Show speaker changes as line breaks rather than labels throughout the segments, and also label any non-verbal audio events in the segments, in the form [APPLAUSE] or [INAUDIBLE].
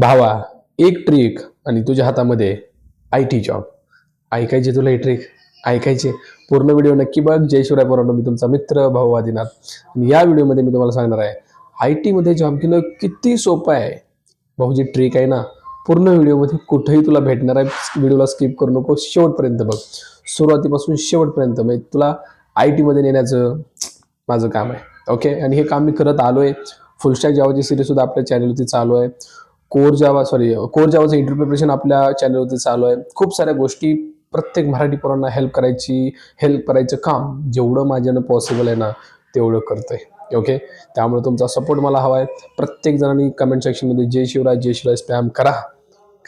भावा एक ट्रिक आणि तुझ्या हातामध्ये आय टी जॉब ऐकायचे तुला ही ट्रिक ऐकायचे? पूर्ण व्हिडिओ नक्की बघ. जय शिवराय पोरांनो मी तुमचा मित्र भाऊ आदिनाथ. आणि या व्हिडिओमध्ये मी तुम्हाला सांगणार आहे आय टीमध्ये जॉब घेणं किती सोपं आहे. भाऊ जी ट्रिक आहे ना पूर्ण व्हिडिओमध्ये कुठेही तुला भेटणार आहे. व्हिडिओला स्किप करू नको. शेवटपर्यंत बघ. सुरुवातीपासून शेवटपर्यंत म्हणजे तुला आय टीमध्ये नेण्याचं माझं काम आहे. ओके आणि हे काम मी करत आलो आहे फुलस्टॅक जावाची सिरीजसुद्धा आपल्या चॅनलवरती चालू आहे. कोर जावा सॉरी कोर जावाचं इंटर प्रिपरेशन आपल्या चॅनलवरती चालू आहे. खूप साऱ्या गोष्टी प्रत्येक मराठी पोरांना हेल्प करायची हेल्प करायचं काम जेवढं माझ्यानं पॉसिबल आहे ना तेवढं करतोय. ओके त्यामुळे तुमचा सपोर्ट मला हवा आहे. प्रत्येक जणांनी कमेंट सेक्शनमध्ये जय शिवराय जय शिवराय स्पॅम करा.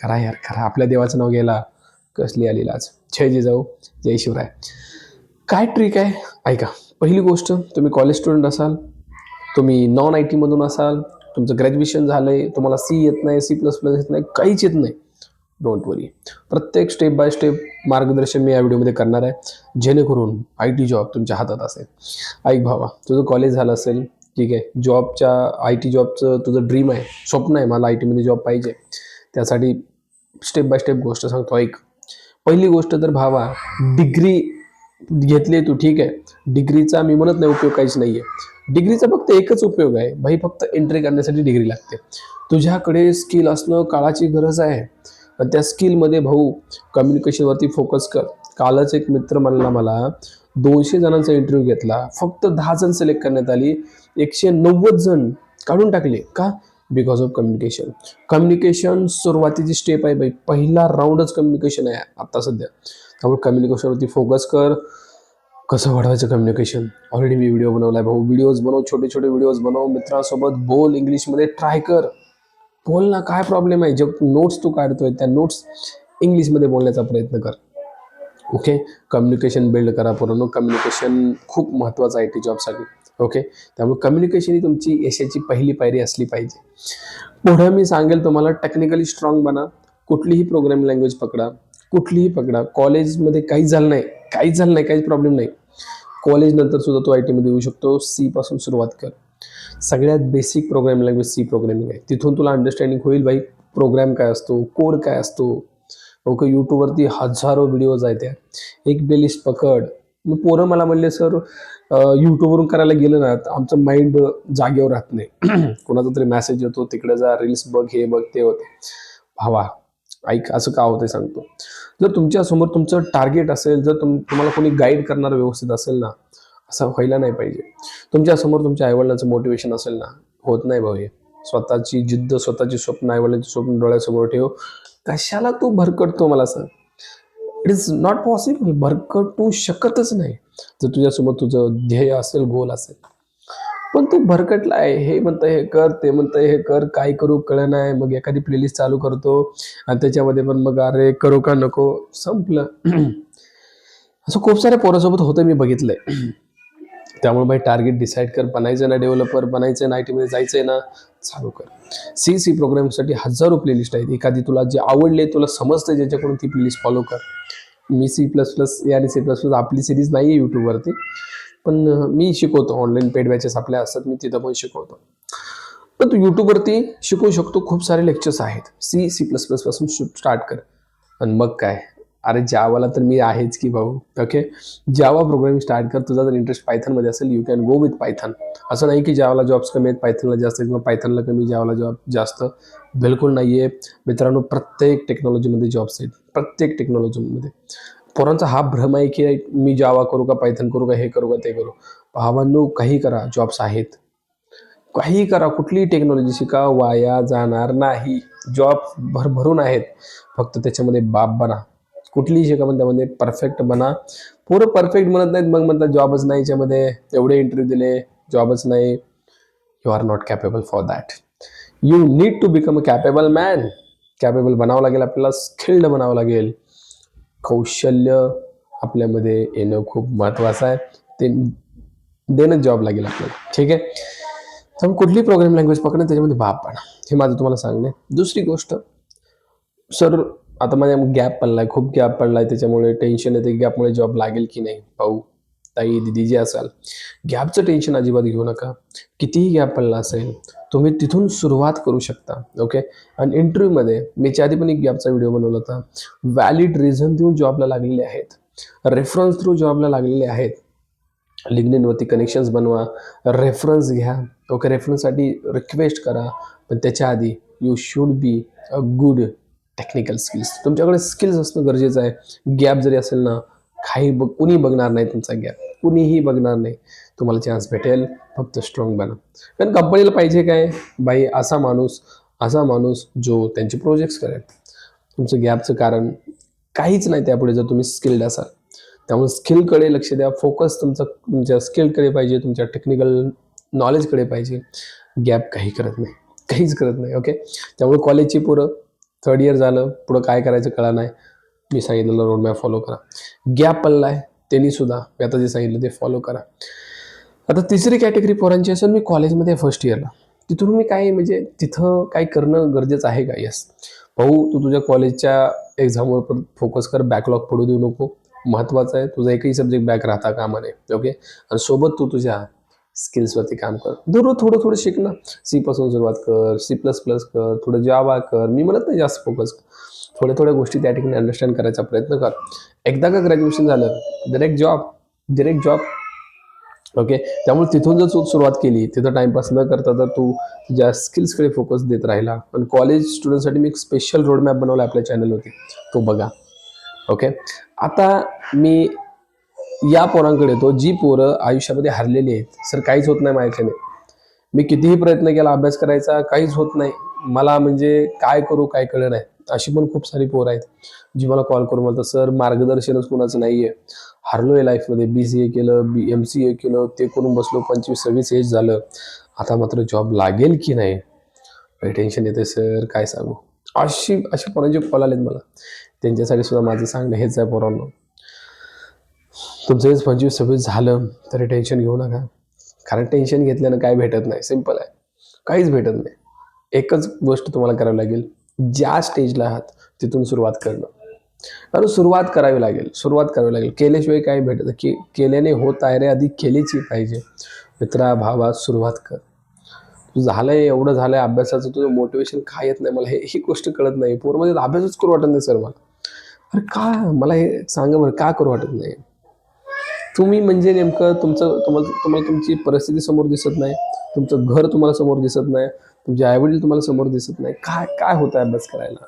करा यार करा. आपल्या देवाचं नाव घ्यायला कसली आली लाज. जय जिजाऊ जय शिवराय. काय ट्रिक आहे? ऐका. पहिली गोष्ट तुम्ही कॉलेज स्टुडंट असाल तुम्ही नॉन आय टीमधून असाल तुमचं ग्रॅज्युएशन झालं आहे तुम्हाला सी येत नाही सी प्लस प्लस येत नाही काहीच येत नाही. डोंट वरी प्रत्येक स्टेप बाय स्टेप मार्गदर्शन मी या व्हिडिओमध्ये करणार आहे. जेणेकरून आय टी जॉब तुमच्या हातात असेल. ऐक भावा तुझं कॉलेज झालं असेल ठीक आहे. जॉबच्या आय टी जॉबचं तुझं ड्रीम आहे स्वप्न आहे मला आय टीमध्ये जॉब पाहिजे. त्यासाठी स्टेप बाय स्टेप गोष्ट सांगतो ऐक. पहिली गोष्ट तर भावा डिग्री घेतली तू ठीक आहे. डिग्रीचा मी म्हणत नाही उपयोग काहीच नाही आहे डिग्रीचा फक्त एकच उपयोग आहे. भाई फक्त एंट्री करण्यासाठी डिग्री लागते. तुझ्याकडे स्किल असणं काळाची गरज आहे. आणि त्या स्किलमध्ये भाऊ कम्युनिकेशनवरती फोकस कर. कालच एक मित्र म्हणला मला दोनशे जणांचा इंटरव्ह्यू घेतला. फक्त दहा जण सिलेक्ट करण्यात आली. एकशे नव्वद जण काढून टाकले. का? बिकॉज ऑफ कम्युनिकेशन कम्युनिकेशन सुरुवातीची स्टेप आहे बाई पहिला राऊंडच कम्युनिकेशन आहे आता सध्या. त्यामुळे कम्युनिकेशनवरती फोकस कर. कसं वाढवायचं कम्युनिकेशन ऑलरेडी मी व्हिडिओ बनवला आहे भाऊ. व्हिडिओज बनव छोटे छोटे व्हिडिओज बनव. मित्रांसोबत बोल इंग्लिशमध्ये. ट्राय कर. बोल ना काय प्रॉब्लेम आहे? जे नोट्स तू काढतोय त्या नोट्स इंग्लिशमध्ये बोलण्याचा प्रयत्न कर. ओके कम्युनिकेशन बिल्ड करा पूर्ण. कम्युनिकेशन खूप महत्त्वाचं आहे टी जॉबसाठी ओके त्यामुळे कम्युनिकेशन ही तुमची यशाची पहिली पायरी असली पाहिजे. पुढं मी सांगेल तुम्हाला टेक्निकली स्ट्रॉंग बना. कुठलीही प्रोग्रामिंग लँग्वेज पकडा. कुठलीही पकडा. कॉलेजमध्ये काहीच झालं नाही. काहीच झालं नाही. काहीच प्रॉब्लेम नाही. कॉलेजनंतर सुद्धा तू आय टीमध्ये येऊ शकतो. सी पासून सुरुवात कर. सगळ्यात basic programming language C programming आहे. तिथून तुला अंडरस्टँडिंग होईल भाई. प्रोग्राम काय असतो? कोड काय असतो? ओके यूट्यूबवरती हजारो व्हिडिओज आहेत त्या एक प्लेलिस्ट पकड. मग पोरं मला म्हणले सर यूट्यूबवरून करायला गेलं ना तर आमचं माइंड जागेवर राहत नाही. [CLEARS THROAT] कोणाचा तरी मेसेज येतो तिकडे जा रील्स बघ हे बघ ते होते. भावा ऐक असं का होतं सांगतो. जर तुमच्यासमोर तुमचं टार्गेट असेल जर तुम तुम्हाला कोणी गाईड करणार व्यवस्थित असेल ना असं व्हायला नाही पाहिजे. तुमच्यासमोर तुमच्या आईवडिलांचं मोटिवेशन असेल ना होत नाही भाऊ हे. स्वतःची जिद्द स्वतःची स्वप्न आईवडिलांची स्वप्न डोळ्यासमोर ठेव. कशाला तू भरकटतो मला सांग. इट इज नॉट पॉसिबल भरकटू शकतच नाही. जर तुझ्यासमोर तुझं ध्येय असेल गोल असेल पण तू भरकटला आहे. हे म्हणतं हे कर ते म्हणतं हे कर. काय करू कळ नाही मग एखादी प्लेलिस्ट चालू करतो. आणि त्याच्यामध्ये पण मग अरे करू का नको? संपलं. [CLEARS THROAT] असं खूप साऱ्या पोरासोबत होतं मी बघितलंय. [CLEARS THROAT] त्यामुळे भाई टार्गेट डिसाईड कर. बनायचं ना डेव्हलपर बनायचं ना आय टीमध्ये जायचं आहे ना चालू कर. सी सी प्रोग्रामसाठी हजारो प्लेलिस्ट आहेत. एखादी तुला जे आवडले तुला समजतं ज्याच्याकडून ती प्लेलिस्ट फॉलो कर. मी सी प्लस प्लस आणि सी प्लस प्लस आपली सिरीज नाही आहे यूट्यूबवरती पण मी शिकवतो. ऑनलाईन पेड बॅचेस आपल्या असतात मी तिथं पण शिकवतो. पण तू यूट्यूबवरती शिकवू शकतो खूप सारे लेक्चर्स आहेत. सी सी प्लस प्लसपासून स्टार्ट कर. आणि मग काय? अरे जावाला तर मी आहेच की भाऊ. ओके जावा प्रोग्रामिंग स्टार्ट कर. तुझा जर इंटरेस्ट पायथनमध्ये असेल you can go with Python असं नाही की जावाला जॉब्स कमी आहेत पायथनला जास्त आहेत किंवा पायथनला कमी जावाला जॉब जास्त. बिलकुल नाही आहे मित्रांनो प्रत्येक टेक्नॉलॉजीमध्ये जॉब्स आहेत. प्रत्येक टेक्नॉलॉजीमध्ये पोरांचा हा भ्रम आहे की मी जावा करू का पायथन करू का हे करू का ते करू. भावांनो काही करा जॉब्स आहेत. काही करा कुठलीही टेक्नॉलॉजी शिका वाया जाणार नाही. जॉब भरभरून आहेत. फक्त त्याच्यामध्ये बाप बना. कुठलीही शिका पण त्यामध्ये परफेक्ट बना. पूर्ण परफेक्ट म्हणत नाहीत मग म्हणतात जॉबच नाही याच्यामध्ये. एवढे इंटरव्ह्यू दिले जॉबच नाही. You are not capable for that you need to become a capable man capable बनावं लागेल आपल्याला स्किल्ड बनावं लागेल. कौशल्य आपल्यामध्ये येणं खूप महत्त्वाचं आहे. ते देणं जॉब लागेल आपल्याला. ठीक आहे? तर कुठली प्रोग्राम लँग्वेज पकडणं त्याच्यामध्ये भाग पण हे माझं तुम्हाला सांगणे दुसरी गोष्ट सर आता माझ्या गॅप पडला आहे खूप गॅप पडला आहे त्याच्यामुळे टेन्शन येते. गॅपमुळे जॉब लागेल की नाही? भाऊ ताई दिदी जे असाल गॅपचं टेन्शन अजिबात घेऊ नका. कितीही गॅप पडला असेल तुम्ही तिथून सुरुवात करू शकता ओके आणि इंटरव्ह्यूमध्ये मी याच्या आधी पण एक गॅपचा व्हिडिओ बनवला होता. व्हॅलिड रिझन देऊन जॉबला लागलेले आहेत. रेफरन्स थ्रू जॉबला लागलेले आहेत. लिग्निनवरती कनेक्शन्स बनवा. रेफरन्स घ्या ओके रेफरन्ससाठी रिक्वेस्ट करा. पण त्याच्या आधी you should be a good technical skills तुमच्याकडे स्किल्स असणं गरजेचं आहे. गॅप जरी असेल ना काही बघ कुणी बघणार नाही तुमचा गॅप कुणीही बघणार नाही. तुम्हाला चान्स भेटेल. फक्त स्ट्रॉंग बना कारण कंपनीला पाहिजे काय? बाई असा माणूस असा माणूस जो त्यांचे प्रोजेक्ट्स करेल. तुमचं गॅपचं कारण काहीच नाही त्यापुढे जर तुम्ही स्किल्ड असाल. त्यामुळे स्किलकडे लक्ष द्या. फोकस तुमचा तुमच्या स्किलकडे पाहिजे. तुमच्या टेक्निकल नॉलेजकडे पाहिजे. गॅप काही करत नाही. काहीच करत नाही ओके त्यामुळे कॉलेजची पुरं थर्ड इयर झालं. पुढं काय करायचं कळा नाही. मी सांगितलेलं रोडमॅप फॉलो करा. गॅप पडला आहे त्यांनी सुद्धा मी आता जे सांगितलं ते फॉलो करा. आता तिसरी कॅटेगरी पोरांची असेल मी कॉलेजमध्ये फर्स्ट इयरला तिथून मी काय म्हणजे तिथं काय करणं गरजेचं आहे का? यस भाऊ तू तुझ्या कॉलेजच्या एक्झामवर पण फोकस कर बॅकलॉग पडू देऊ नको. महत्त्वाचं आहे तुझा एकही सब्जेक्ट बॅक राहता कामा नये ओके आणि सोबत तू तुझ्या स्किल्सवरती काम कर. दररोज थोडं थोडं शिक ना. सीपासून सुरुवात कर सी प्लस प्लस कर थोडं जावा कर. मी म्हणत नाही जास्त फोकस कर थोड्या थोड्या गोष्टी त्या ठिकाणी अंडरस्टँड करायचा प्रयत्न कर. एकदा का ग्रॅज्युएशन झालं direct job direct job okay त्यामुळे तिथून जर तू सुरुवात केली तिथं टाइमपास न करता तर तू तुझ्या स्किल्सकडे फोकस देत राहिला. पण कॉलेज स्टुडंटसाठी मी एक स्पेशल रोडमॅप बनवला आपल्या चॅनलवरती तो बघा. ओके आता मी या पोरांकडे येतो जी पोरं आयुष्यामध्ये हरलेली आहेत. सर काहीच होत नाही माझ्याच्याने. मी कितीही प्रयत्न केला अभ्यास करायचा काहीच होत नाही. मला म्हणजे काय करू काय कळलं नाही अशी पण खूप सारी पोरं आहेत. जी मला कॉल करून म्हणतात सर मार्गदर्शनच कोणाचं नाही आहे हरलो आहे लाईफमध्ये बी सी ए केलं बी एम सी ए केलं ते करून बसलो पंचवीस सव्वीस एज झालं. आता मात्र जॉब लागेल की नाही? काही टेन्शन येते सर काय सांगू? अशी अशी पोरांचे कॉल आलेत मला. त्यांच्यासाठी सुद्धा माझं सांगणं हेच आहे पोरांना. तुमचं एज पंचवीस सव्वीस झालं तरी टेन्शन घेऊ नका. कारण टेन्शन घेतल्यानं काय भेटत नाही. सिंपल आहे. काहीच भेटत नाही. एकच गोष्ट तुम्हाला करावी लागेल ज्या स्टेजला आहात तिथून सुरुवात करणं. कारण सुरुवात करावी लागेल सुरुवात करावी लागेल. केल्याशिवाय काय भेटत की केल्याने होत आहे रे आधी केलीची पाहिजे. मित्रा भावा सुरुवात कर. तू झालंय एवढं झालंय अभ्यासाचं तुझं मोटिवेशन काय येत नाही? मला हे ही गोष्ट कळत नाही. पोरमध्ये अभ्यासच करू वाटत नाही सर मला. अरे का? मला हे सांगा बरं का करू वाटत नाही? तुम्ही म्हणजे नेमकं तुमचं तुम्हाला तुम्हाला तुमची परिस्थिती समोर दिसत नाही. तुमचं घर तुम्हाला समोर दिसत नाही. तुमचे आईवडील तुम्हाला समोर दिसत नाही. काय काय होतं अभ्यास करायला?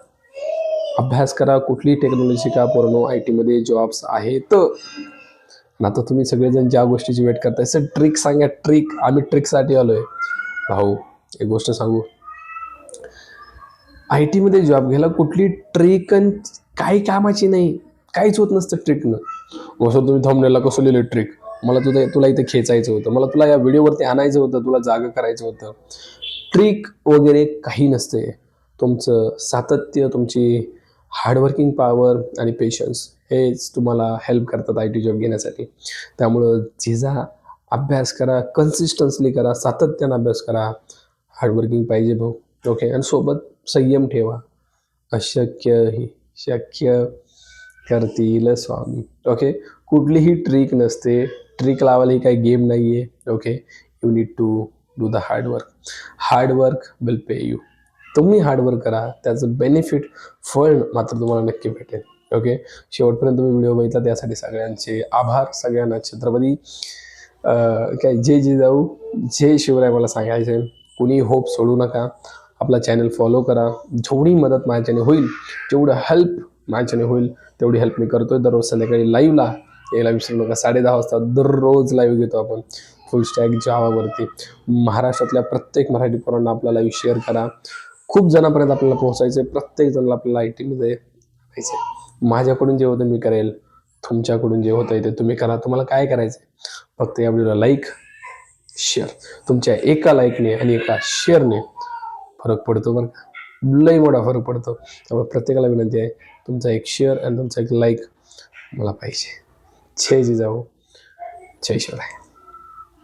अभ्यास करा कुठली टेक्नॉलॉजी शिका पोरणो आय टीमध्ये जॉब्स आहेत. ना आता तुम्ही सगळेजण ज्या गोष्टीची वेट करताय सर ट्रिक सांगा ट्रिक आम्ही ट्रिकसाठी आलो आहे भाऊ एक गोष्ट सांगू. आय टीमध्ये जॉब घ्यायला कुठली ट्रिक काही कामाची नाही. काहीच होत नसतं ट्रिकनं असं तुम्ही थंबनेला कसं लिहिलं ट्रिक मला तुला तुला इथे खेचायचं होतं. मला तुला या व्हिडिओवरती आणायचं होतं तुला जागा करायचं होतं. ट्रिक वगैरे काही नसते. तुमचं सातत्य तुमची हार्डवर्किंग पॉवर आणि पेशन्स हेच तुम्हाला हेल्प करतात आय टी जॉब घेण्यासाठी. त्यामुळं झिजा अभ्यास करा कन्सिस्टन्सली करा सातत्यानं अभ्यास करा हार्डवर्किंग पाहिजे भाऊ. ओके आणि सोबत संयम ठेवा. अशक्य ही शक्य करतील स्वामी. ओके कुठलीही ट्रिक नसते. ट्रिक लावायला ही काही गेम नाही आहे okay you need to do the hard work hard work will pay you तुम्ही हार्डवर्क करा. त्याचं बेनिफिट फळ मात्र तुम्हाला नक्की भेटेल. ओके शेवटपर्यंत तुम्ही व्हिडिओ बघितला त्यासाठी सगळ्यांचे आभार. सगळ्यांना छत्रपती काय जे जे जाऊ. जे शिवराय मला सांगायचे कुणी होप सोडू नका. आपला चॅनल फॉलो करा. जेवढी मदत माझ्याने होईल जेवढं हेल्प माझ्याने होईल तेवढी हेल्प मी करतोय. दररोज संध्याकाळी लाईव्हला यायला विसरू नका. साडे दहा वाजता दररोज लाईव्ह घेतो आपण. फुल स्टॅक जावावरती महाराष्ट्रातल्या प्रत्येक मराठी पोरांना आपल्याला शेअर करा. खूप जणांपर्यंत आपल्याला पोहोचायचं आहे. प्रत्येक जणाला आपल्याला आय टीमध्ये यायचं माझ्याकडून जे होतं मी करेल. तुमच्याकडून जे होतं ते तुम्ही करा. तुम्हाला काय करायचं फक्त या व्हिडिओला लाईक शेअर तुमच्या एका लाईकने आणि एका शेअरने फरक पडतो बरं का. लई मोठा फरक पडतो. त्यामुळे प्रत्येकाला विनंती आहे तुमचा एक शेअर आणि तुमचा एक लाईक मला पाहिजे. जय जिजाऊ. जय शिवराय.